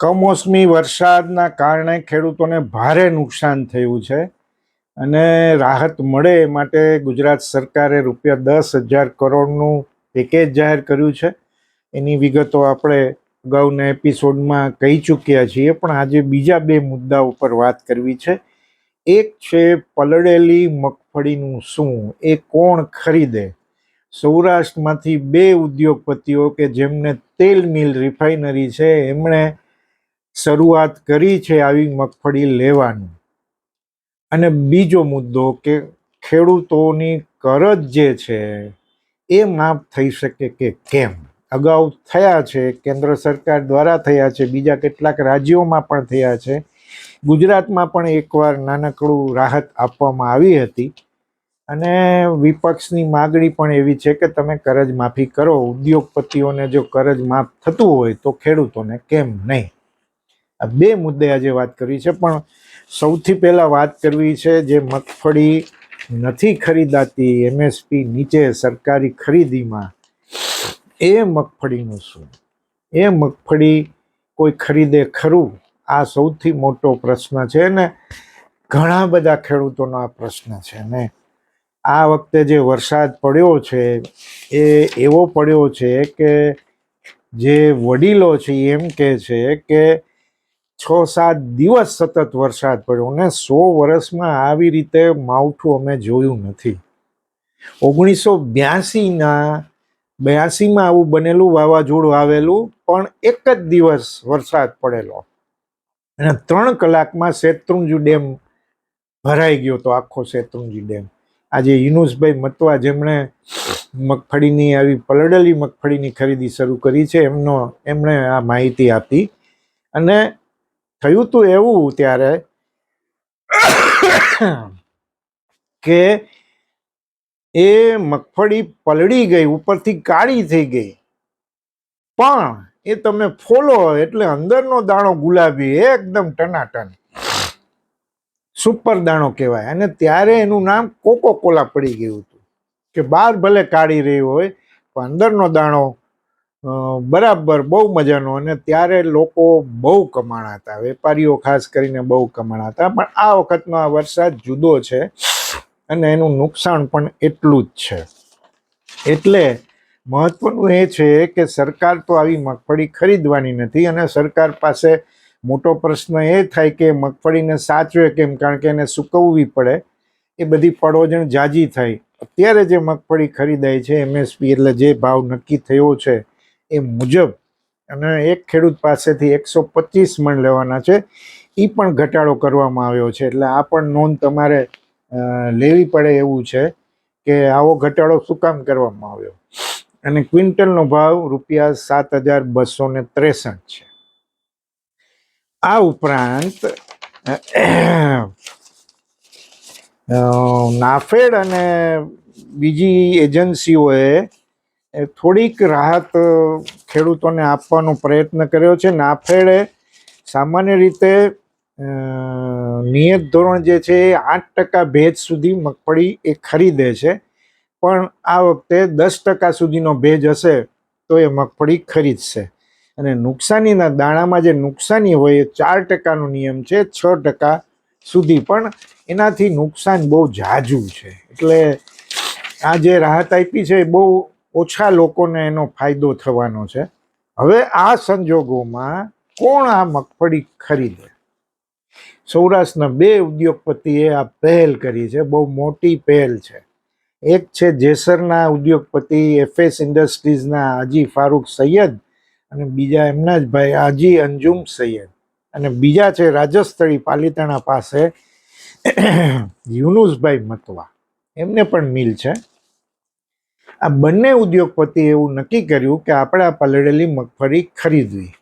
કમોસમી વરસાદના કારણે ખેડૂતોને ભારે નુકસાન થયું છે અને રાહત મળે એ માટે ગુજરાત સરકારે રૂપિયા દસ હજાર કરોડનું પેકેજ જાહેર કર્યું છે. એની વિગતો આપણે અગાઉના એપિસોડમાં કહી ચૂક્યા છીએ, પણ આજે બીજા બે મુદ્દા ઉપર વાત કરવી છે. એક છે પલળેલી મગફળીનું શું? એ કોણ ખરીદે? સૌરાષ્ટ્રમાંથી બે ઉદ્યોગપતિઓ કે જેમને તેલ મિલ રિફાઇનરી છે, એમણે શરૂઆત કરી છે આવી મગફળી લેવાનું. અને બીજો મુદ્દો કે ખેડૂતોની કરજ જે છે એ માફ થઈ શકે કે કેમ? અગાઉ થયા છે, કેન્દ્ર સરકાર દ્વારા થયા છે, બીજા કેટલાક રાજ્યોમાં પણ થયા છે. ગુજરાતમાં પણ એકવાર નાનકડું રાહત આપવામાં આવી હતી. અને વિપક્ષની માગણી પણ એવી છે કે તમે કરજ માફી કરો, ઉદ્યોગપતિઓને જો કરજ માફ થતું હોય તો ખેડૂતોને કેમ નહીં? આ બે મુદ્દે આજે વાત કરવી છે, પણ સૌથી પહેલાં વાત કરવી છે જે મગફળી નથી ખરીદાતી, એમએસપી નીચે સરકારી ખરીદીમાં, એ મગફળીનું શું? એ મગફળી કોઈ ખરીદે ખરું? આ સૌથી મોટો પ્રશ્ન છે ને ઘણા બધા ખેડૂતોનો આ પ્રશ્ન છે ને. આ વખતે જે વરસાદ પડ્યો છે, એ એવો પડ્યો છે કે જે વડીલો છે, એમ કે છે કે છ સાત દિવસ સતત વરસાદ પડ્યો અને સો વર્ષમાં આવી રીતે માવઠું અમે જોયું નથી. ઓગણીસો બ્યાસીના, બ્યાસીમાં આવું બનેલું વાવાઝોડું આવેલું, પણ એક જ દિવસ વરસાદ પડેલો. અને ત્રણ કલાકમાં શેત્રુંજી ડેમ ભરાઈ ગયો તો આખો શેત્રુંજી ડેમ. આજે યુનુસભાઈ મતવા જેમણે મગફળીની આવી પલળેલી મગફળીની ખરીદી શરૂ કરી છે, એમનો, એમણે આ માહિતી આપી. અને થયું હતું એવું ત્યારે કે એ મગફળી પલળી ગઈ, ઉપરથી કાળી થઈ ગઈ. પણ એ તમે ફોલો એટલે અંદરનો દાણો ગુલાબી, એકદમ ટનાટન. સુપર દાણો કહેવાય. અને ત્યારે એનું નામ કોકો કોલા પડી ગયું હતું. કે બહાર ભલે કાઢી રહી હોય, પણ અંદરનો દાણો બરાબર, બહુ મજાનો. અને ત્યારે લોકો બહુ કમાણા હતા. વેપારીઓ ખાસ કરીને બહુ કમાણા હતા. પણ આ વખતનો આ વરસાદ જુદો છે અને એનું નુકસાન પણ એટલું જ છે. એટલે મહત્વનું એ છે કે સરકાર તો આવી મગફળી ખરીદવાની નથી અને સરકાર પાસે મોટો પ્રશ્ન એ થાય કે મગફળીને સાચવે કેમ? કારણ કે એને સૂકવવી પડે. એ બધી પડોજણ જાજી થાય. અત્યારે જે મગફળી ખરીદાય છે એમએસપી એટલે જે ભાવ નક્કી થયો છે એ મુજબ અને એક ખેડૂત પાસેથી એકસો પચીસ મણ લેવાના છે. એ પણ ઘટાડો કરવામાં આવ્યો છે. એટલે આ પણ નોંધ તમારે લેવી પડે એવું છે કે આવો ઘટાડો શું કામ કરવામાં આવ્યો? અને ક્વિન્ટલનો ભાવ રૂપિયા સાત હજાર બસો ને ત્રેસઠ છે. આ ઉપરાંત નાફેડ અને બીજી એજન્સીઓએ એ થોડીક રાહત ખેડૂતોને આપવાનો પ્રયત્ન કર્યો છે. નાફેડે સામાન્ય રીતે નિયત ધોરણ જે છે એ આઠ ટકા ભેજ સુધી મગફળી એ ખરીદે છે. પણ આ વખતે દસ ટકા સુધીનો ભેજ હશે તો એ મગફળી ખરીદશે. અને નુકસાનીના દાણામાં જે નુકસાની હોય એ ચાર ટકાનો નિયમ છે, છ ટકા સુધી. પણ એનાથી નુકસાન બહુ ઝાઝું છે. એટલે આ જે રાહત આપી છે એ બહુ ઓછા લોકોને એનો ફાયદો થવાનો છે. હવે આ સંજોગોમાં કોણ આ મગફળી ખરીદે? સૌરાષ્ટ્રના બે ઉદ્યોગપતિએ આ પહેલ કરી છે. બહુ મોટી પહેલ છે. એક છે જેસરના ઉદ્યોગપતિ એફએસ ઇન્ડસ્ટ્રીઝના હાજી ફારૂક સૈયદ અને બીજા એમના જ ભાઈ હાજી અંજુમ સૈયદ. અને બીજા છે રાજસ્થળી પાલિતાણા પાસે યુનુસભાઈ મતવા. એમને પણ મિલ છે. આ બંને ઉદ્યોગપતિ એવું નક્કી કર્યું કે આપણે આ પલળેલી મગફળી ખરીદવી.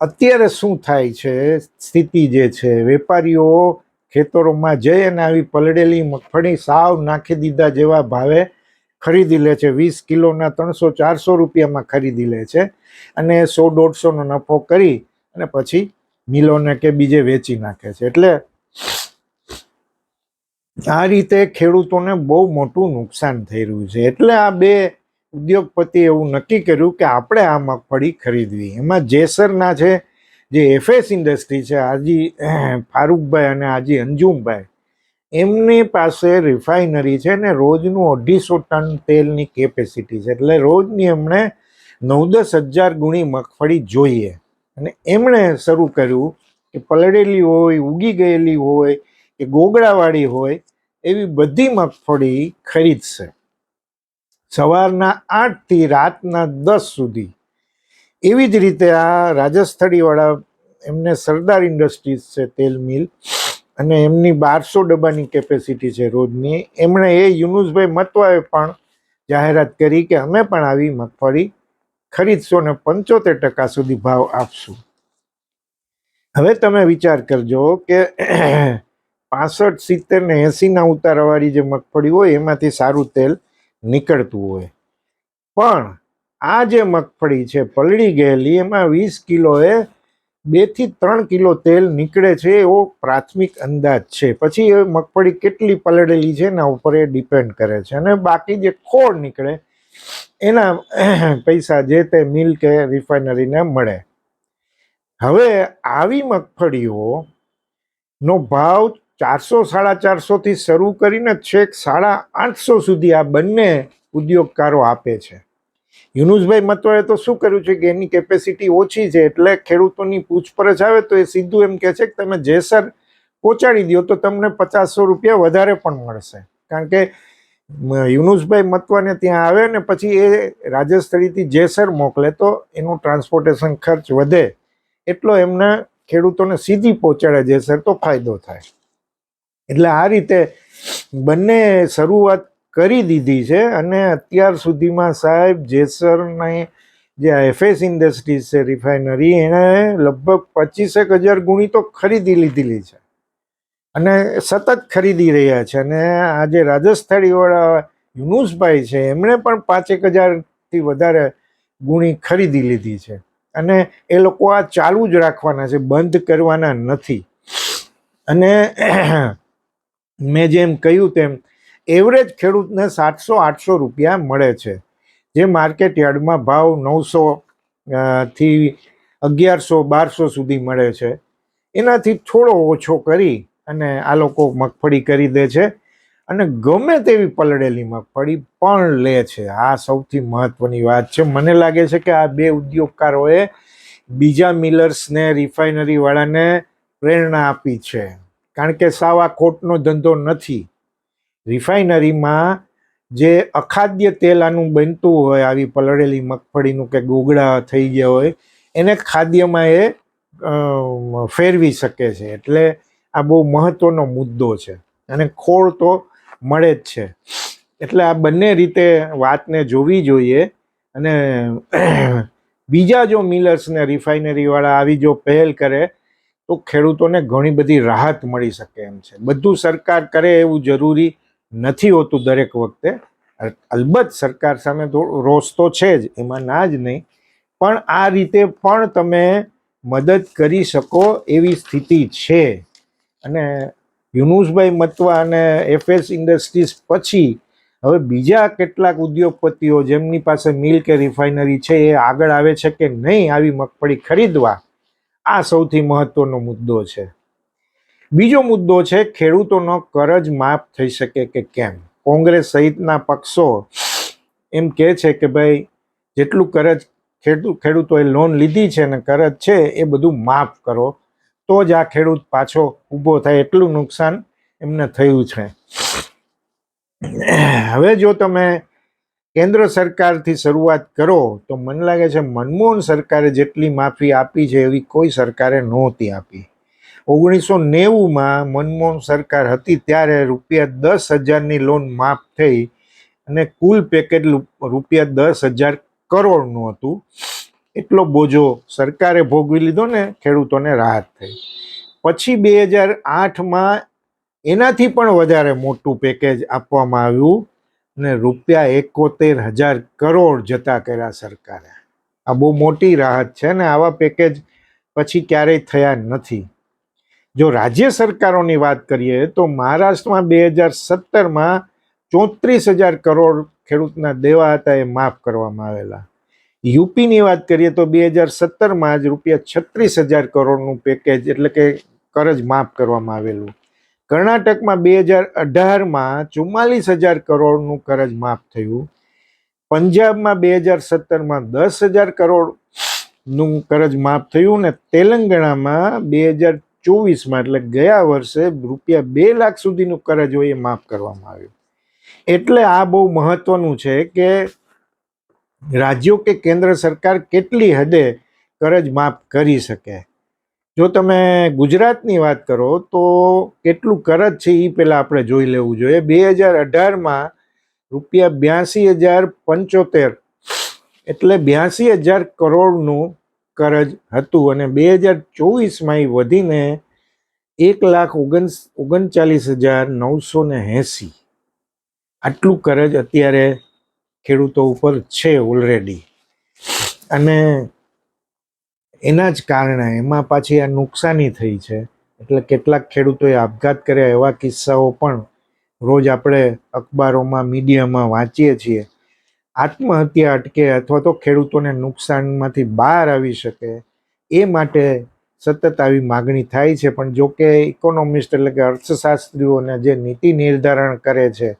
અત્યારે શું થાય છે? સ્થિતિ જે છે? વેપારીઓ ખેતરોમાં જઈ અને આવી પલળેલી મગફળી સાવ નાખી દીધા જેવા ભાવે ખરીદી લે છે. વીસ કિલોના ત્રણસો, ચારસો રૂપિયામાં ખરીદી લે છે અને સો, દોઢસોનો નફો કરી અને પછી મિલોને કે બીજે વેચી નાખે છે. એટલે આ રીતે ખેડૂતોને બહુ મોટું નુકસાન થઈ રહ્યું છે. એટલે આ બે ઉદ્યોગપતિ એવું નક્કી કર્યું કે આપણે આ મગફળી ખરીદવી. એમાં જેસરના છે, જે એફએસ ઇન્ડસ્ટ્રી છે, આજી ફારૂકભાઈ અને આજી અંજુમભાઈ, એમની પાસે રિફાઇનરી છે ને રોજનું અઢીસો ટન તેલની કેપેસિટી છે. એટલે રોજની એમણે નવ દસ હજાર ગુણી મગફળી જોઈએ. અને એમણે શરૂ કર્યું કે પલળેલી હોય, ઉગી ગયેલી હોય કે ગોગડાવાળી હોય એવી બધી મગફળી ખરીદશે. સવારના આઠથી રાતના દસ સુધી. એવી જ રીતે આ રાજસ્થળીવાળા એમને સરદાર ઇન્ડસ્ટ્રીઝ છે તેલ મિલ અને એમની બારસો ડબ્બાની કેપેસિટી છે રોજની. એમણે એ યુનુસભાઈ મતવાએ પણ જાહેરાત કરી કે અમે પણ આવી મગફળી ખરીદશો ને પંચોતેર ટકા સુધી ભાવ આપશું. હવે તમે વિચાર કરજો કે પાસઠ, સિત્તેર ને એંસીના ઉતારાવાળી જે મગફળી હોય એમાંથી સારું તેલ નીકળતું હોય. પણ આ જે મગફળી છે પલળી ગયેલી, એમાં વીસ કિલોએ બેથી ત્રણ કિલો તેલ નીકળે છે એવો પ્રાથમિક અંદાજ છે. પછી એ મગફળી કેટલી પલળેલી છે એના ઉપર એ ડિપેન્ડ કરે છે. અને બાકી જે ખોળ નીકળે, એના પૈસા જે તે મિલ કે રિફાઇનરીને મળે. હવે આવી મગફળીઓ નો ભાવ ચારસો, સાડા ચારસોથી શરૂ કરીને છેક સાડા આઠસો સુધી આ બંને ઉદ્યોગકારો આપે છે. યુનુસભાઈ મતવાએ તો શું કર્યું છે કે એની કેપેસિટી ઓછી છે એટલે ખેડૂતોની પૂછપરછ આવે તો એ સીધું એમ કહે છે કે તમે જેસર પહોંચાડી દો તો તમને પચાસસો રૂપિયા વધારે પણ મળશે. કારણ કે યુનુસભાઈ મતવાને ત્યાં આવે ને પછી એ રાજસ્થળીથી જેસર મોકલે તો એનું ટ્રાન્સપોર્ટેશન ખર્ચ વધે. એટલો એમને ખેડૂતોને સીધી પહોંચાડે જેસર તો ફાયદો થાય. એટલે આ રીતે બંને શરૂઆત કરી દીધી છે અને અત્યાર સુધીમાં સાહેબ જેસરની જે એફએસ ઇન્ડસ્ટ્રીઝ છે, રિફાઇનરી, એણે લગભગ પચીસેક હજાર ગુણી તો ખરીદી લીધેલી છે અને સતત ખરીદી રહ્યા છે. અને આજે રાજસ્થાનીવાળા યુનુસભાઈ છે, એમણે પણ પાંચેક હજારથી વધારે ગુણી ખરીદી લીધી છે. અને એ લોકો આ ચાલુ જ રાખવાના છે, બંધ કરવાના નથી. અને મેં જેમ કહ્યું તેમ એવરેજ ખેડૂતને સાતસો, આઠસો રૂપિયા મળે છે. જે માર્કેટ યાર્ડમાં ભાવ નવસો થી અગિયારસો, બારસો સુધી મળે છે. એનાથી થોડો ઓછો કરી અને આ લોકો મગફળી કરી દે છે અને ગમે તેવી પલળેલી મગફળી પણ લે છે. આ સૌથી મહત્વની વાત છે. મને લાગે છે કે આ બે ઉદ્યોગકારોએ બીજા મિલર્સને, રિફાઇનરીવાળાને પ્રેરણા આપી છે. કારણ કે સાવ ખોટનો ધંધો નથી. રિફાઇનરીમાં જે અખાદ્ય તેલ આનું બનતું હોય, આવી પલળેલી મગફળીનું કે ગોગડા થઈ ગયા હોય, એને ખાદ્યમાં એ ફેરવી શકે છે. એટલે આ બહુ મહત્વનો મુદ્દો છે. અને ખોળ તો મળે જ છે. એટલે આ બંને રીતે વાતને જોવી જોઈએ. અને બીજા જો મિલર્સને રિફાઇનરીવાળા આવી જો પહેલ કરે તો ખેડૂતોને ઘણી બધી રાહત મળી શકે એમ છે. બધું સરકાર કરે એવું જરૂરી નથી હોતું દરેક વખતે. અલબત્ત સરકાર સામે રોષ તો છે જ, એમાં ના જ નહીં. પણ આ રીતે પણ તમે મદદ કરી શકો એવી સ્થિતિ છે. અને યુનુસભાઈ મતવા અને એફએસ ઇન્ડસ્ટ્રીઝ પછી હવે બીજા કેટલાક ઉદ્યોગપતિઓ જેમની પાસે મિલ કે રિફાઇનરી છે એ આગળ આવે છે કે નહીં, આવી મગફળી ખરીદવા આ સૌથી મહત્વનો મુદ્દો છે. બીજો મુદ્દો છે, ખેડૂતોનો કરજ માફ થઈ શકે કે કેમ? કોંગ્રેસ સહિતના પક્ષો એમ કહે છે કે ભાઈ, જેટલું કરજ ખેડૂત ખેડૂતોએ લોન લીધી છે અને કરજ છે, એ બધું માફ કરો. તો જ આ ખેડૂત પાછો ઊભો થાય, એટલું નુકસાન એમને થયું છે. હવે જો તમે કેન્દ્ર સરકારથી શરૂઆત કરો, તો મને લાગે છે મનમોહન સરકારે જેટલી માફી આપી છે એવી કોઈ સરકારે નહોતી આપી. ઓગણીસો નેવુંમાં મનમોહન સરકાર હતી ત્યારે રૂપિયા દસ હજારની લોન માફ થઈ અને કુલ પેકેજ રૂપિયા દસ હજાર કરોડનું હતું. એટલો બોજો સરકારે ભોગવી લીધો ને ખેડૂતોને રાહત થઈ. પછી બે હજાર આઠમાં એનાથી પણ વધારે મોટું પેકેજ આપવામાં આવ્યું. ને રૂપિયા એકોતેર હજાર કરોડ જતા કર્યા સરકારે. આ બહુ મોટી રાહત છે ને આવા પેકેજ પછી ક્યારેય થયા નથી. જો રાજ્ય સરકારોની વાત કરીએ તો મહારાષ્ટ્રમાં બે હજાર સત્તરમાં ચોત્રીસ હજાર કરોડ ખેડૂતના દેવા હતા એ માફ કરવામાં આવેલા. યુપીની વાત કરીએ તો બે હજાર સત્તરમાં જ રૂપિયા છત્રીસ હજાર કરોડનું પેકેજ એટલે કે કરજ માફ કરવામાં આવેલું. કર્ણાટકમાં બે હજાર અઢારમાં ચુમ્માલીસ હજાર કરોડનું કરજ માફ થયું. પંજાબમાં બે હજાર સત્તરમાં દસ હજાર કરોડનું કરજ માફ થયું ને તેલંગાણામાં બે હજાર ચોવીસમાં, એટલે ગયા વર્ષે રૂપિયા બે લાખ સુધીનું કરજ હોય એ માફ કરવામાં આવ્યું. એટલે આ બહુ મહત્વનું છે કે રાજ્યો કે કેન્દ્ર સરકાર કેટલી હદે કરજ માફ કરી શકે. જો તમે ગુજરાતની વાત કરો તો કેટલું કરજ છે એ પહેલાં આપણે જોઈ લેવું જોઈએ. બે હજાર અઢારમાં રૂપિયા બ્યાસી હજાર પંચોતેર એટલે બ્યાસી હજાર કરોડનું કરજ હતું અને બે હજાર ચોવીસમાં એ વધીને એક લાખ ઓગણ ઓગણચાલીસ હજાર નવસો ને એંસી. આટલું કરજ અત્યારે ખેડૂતો ઉપર છે ઓલરેડી અને એના જ કારણે એમાં પાછી આ નુકસાની થઈ છે. એટલે કેટલાક ખેડૂતોએ આપઘાત કર્યા એવા કિસ્સાઓ પણ રોજ આપણે અખબારોમાં, મીડિયામાં વાંચીએ છીએ. આત્મહત્યા અટકે અથવા તો ખેડૂતોને નુકસાનમાંથી બહાર આવી શકે, એ માટે સતત આવી માગણી થાય છે. પણ જો કે ઇકોનોમિસ્ટ એટલે કે અર્થશાસ્ત્રીઓને જે નીતિ નિર્ધારણ કરે છે,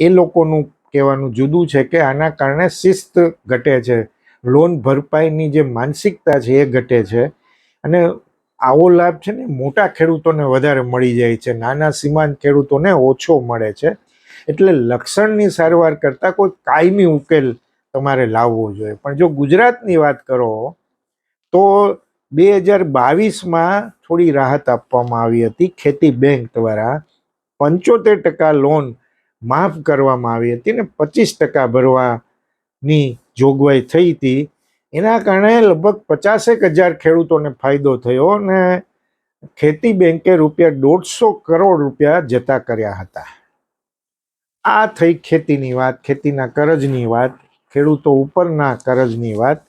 એ લોકોનું કહેવાનું જુદું છે કે આના કારણે શિસ્ત ઘટે છે. લોન ભરપાઈની જે માનસિકતા છે એ ઘટે છે. અને આવો લાભ છે ને મોટા ખેડૂતોને વધારે મળી જાય છે. નાના સીમાંત ખેડૂતોને ઓછો મળે છે. એટલે લક્ષણની સારવાર કરતાં કોઈ કાયમી ઉકેલ તમારે લાવવો જોઈએ. પણ જો ગુજરાતની વાત કરો, તો બે હજાર બાવીસમાં થોડી રાહત આપવામાં આવી હતી ખેતી બેંક દ્વારા. પંચોતેર ટકા લોન માફ કરવામાં આવી હતી ને પચીસ ટકા ભરવાની જોગવાઈ થઈ હતી. એના કારણે લગભગ પચાસેક હજાર ખેડૂતોને ફાયદો થયો અને ખેતી બેંકે રૂપિયા દોઢસો કરોડ રૂપિયા જતા કર્યા હતા. આ થઈ ખેતીની વાત, ખેતીના કરજની વાત, ખેડૂતો ઉપરના કરજની વાત.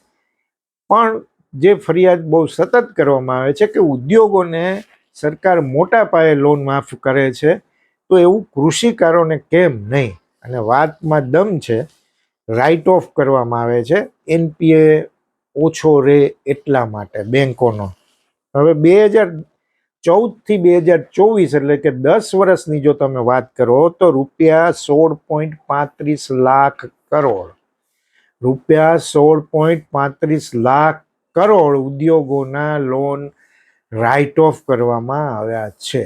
પણ જે ફરિયાદ બહુ સતત કરવામાં આવે છે કે ઉદ્યોગોને સરકાર મોટા પાયે લોન માફ કરે છે, તો એવું કૃષિકારોને કેમ નહીં? અને વાતમાં દમ છે રાઇટ ઓફ કરવામાં આવે છે. એનપીએ ઓછો રહે એટલા માટે બેંકોનો. હવે બે હજાર ચૌદથી બે હજાર ચોવીસ એટલે કે દસ વર્ષની જો તમે વાત કરો તો રૂપિયા સોળ પોઈન્ટ પાંત્રીસ લાખ કરોડ. રૂપિયા સોળ પોઈન્ટ પાંત્રીસ લાખ કરોડ ઉદ્યોગોના લોન રાઇટ ઓફ કરવામાં આવ્યા છે.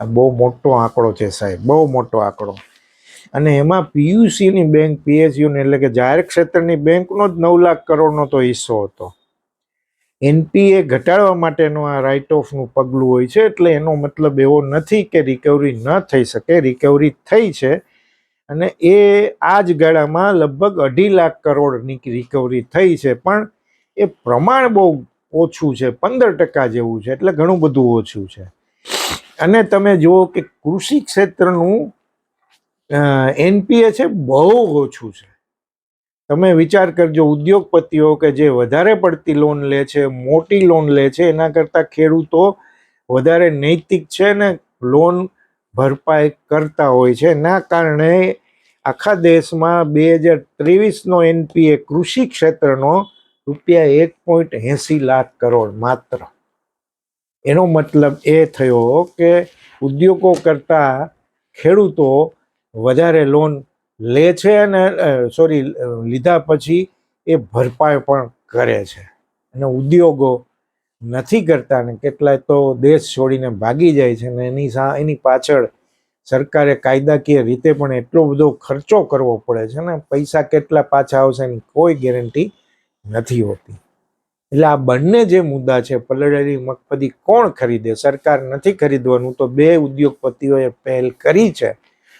આ બહુ મોટો આંકડો છે સાહેબ, બહુ મોટો આંકડો. અને એમાં પીયુસીની બેંક, પીએસયુની એટલે કે જાહેર ક્ષેત્રની બેંકનો જ નવ લાખ કરોડનો તો હિસ્સો હતો. એનપીએ ઘટાડવા માટેનું આ રાઇટ ઓફનું પગલું હોય છે, એટલે એનો મતલબ એવો નથી કે રિકવરી ન થઈ શકે રિકવરી થઈ છે. અને એ આ જ ગાળામાં લગભગ અઢી લાખ કરોડની રિકવરી થઈ છે, પણ એ પ્રમાણ બહુ ઓછું છે, પંદર ટકા જેવું છે, એટલે ઘણું બધું ઓછું છે. અને તમે જુઓ કે કૃષિ ક્ષેત્રનું એનપીએ છે બહુ ઓછું છે. તમે વિચાર કરજો, ઉદ્યોગપતિઓ કે જે વધારે પડતી લોન લે છે, મોટી લોન લે છે, એના કરતાં ખેડૂતો વધારે નૈતિક છે ને લોન ભરપાઈ કરતા હોય છે. એના કારણે આખા દેશમાં બે હજાર ત્રેવીસનો એનપીએ કૃષિ ક્ષેત્રનો રૂપિયા એક પોઈન્ટ એંસી લાખ કરોડ માત્ર. એનો મતલબ એ થયો કે ઉદ્યોગો કરતાં ખેડૂતો વધારે લોન લે છે અને સોરી લીધા પછી એ ભરપાઈ પણ કરે છે. અને ઉદ્યોગો નથી કરતા ને કેટલાય તો દેશ છોડીને ભાગી જાય છે ને એની સા, એની પાછળ સરકારે કાયદાકીય રીતે પણ એટલો બધો ખર્ચો કરવો પડે છે ને પૈસા કેટલા પાછા આવશે એની કોઈ ગેરંટી નથી હોતી. એટલે આ બંને જે મુદ્દા છે પલળેલી મગફળી કોણ ખરીદે? સરકાર નથી ખરીદવાનું તો બે ઉદ્યોગપતિઓએ પહેલ કરી છે.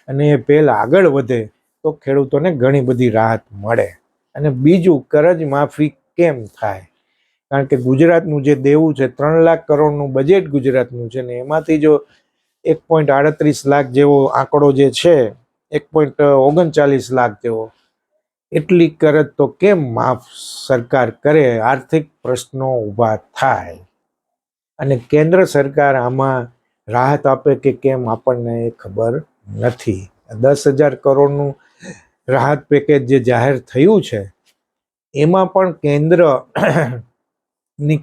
અને એ પહેલ આગળ વધે તો ખેડૂતોને ઘણી બધી રાહત મળે. અને બીજું, કરજ માફી કેમ થાય? કારણ કે ગુજરાતનું જે દેવું છે, ત્રણ લાખ કરોડનું બજેટ ગુજરાતનું છે ને, એમાંથી જો એક પોઈન્ટ આડત્રીસ લાખ જેવો આંકડો જે છે, એક પોઈન્ટ ઓગણચાલીસ લાખ જેવો, એટલી કરજ તો કેમ માફ સરકાર કરે? આર્થિક પ્રશ્નો ઊભા થાય. અને કેન્દ્ર સરકાર આમાં રાહત આપે કે કેમ આપણને એ ખબર નથી. દસ હજાર કરોડનું રાહત પેકેજ જે જાહેર થયું છે, એમાં પણ કેન્દ્રની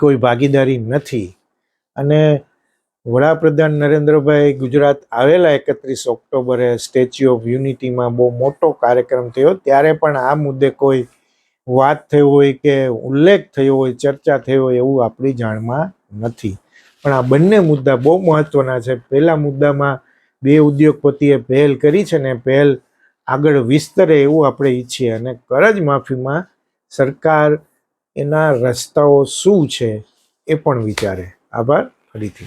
કોઈ ભાગીદારી નથી. અને વડાપ્રધાન નરેન્દ્રભાઈ ગુજરાત આવેલા એકત્રીસ ઓક્ટોબરે સ્ટેચ્યુ ઓફ યુનિટીમાં બહુ મોટો કાર્યક્રમ થયો. ત્યારે પણ આ મુદ્દે કોઈ વાત થઈ હોય કે ઉલ્લેખ થયો હોય, ચર્ચા થઈ હોય એવું આપણી જાણમાં નથી. પણ આ બંને મુદ્દા બહુ મહત્વના છે. પહેલા મુદ્દામાં બે ઉદ્યોગપતિએ પહેલ કરી છે ને પહેલ આગળ વિસ્તરે એવું આપણે ઈચ્છીએ. અને કરજ માફીમાં સરકાર એના રસ્તાઓ શું છે એ પણ વિચારે. આભાર. ફરીથી.